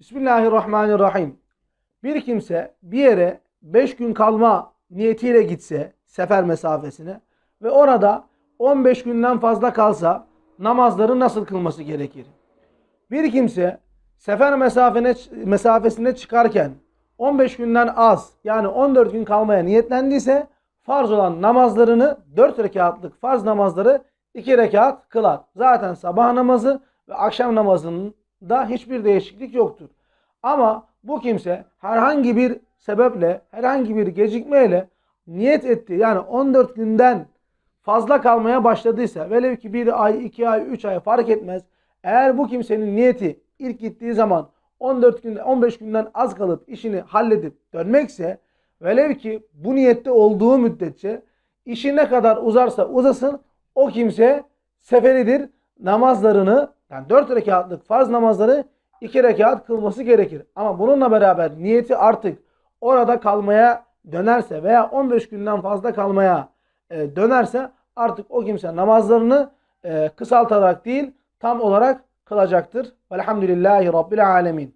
Bismillahirrahmanirrahim. Bir kimse bir yere 5 gün kalma niyetiyle gitse sefer mesafesine ve orada 15 günden fazla kalsa namazları nasıl kılması gerekir? Bir kimse sefer mesafene, mesafesine çıkarken 15 günden az yani 14 gün kalmaya niyetlendiyse farz olan namazlarını 4 rekatlık farz namazları 2 rekat kılar. Zaten sabah namazı ve akşam namazında hiçbir değişiklik yoktur. Ama bu kimse herhangi bir sebeple, herhangi bir gecikmeyle niyet etti. Yani 14 günden fazla kalmaya başladıysa, velev ki bir ay, iki ay, üç ay fark etmez. Eğer bu kimsenin niyeti ilk gittiği zaman 14 gün, 15 günden az kalıp işini halledip dönmekse, velev ki bu niyette olduğu müddetçe işi ne kadar uzarsa uzasın o kimse seferidir. Namazlarını yani 4 rekatlık farz namazları 2 rekat kılması gerekir. Ama bununla beraber niyeti artık orada kalmaya dönerse veya 15 günden fazla kalmaya e, dönerse artık o kimse namazlarını e, kısaltarak değil tam olarak kılacaktır. Velhamdülillahi Rabbil Alemin.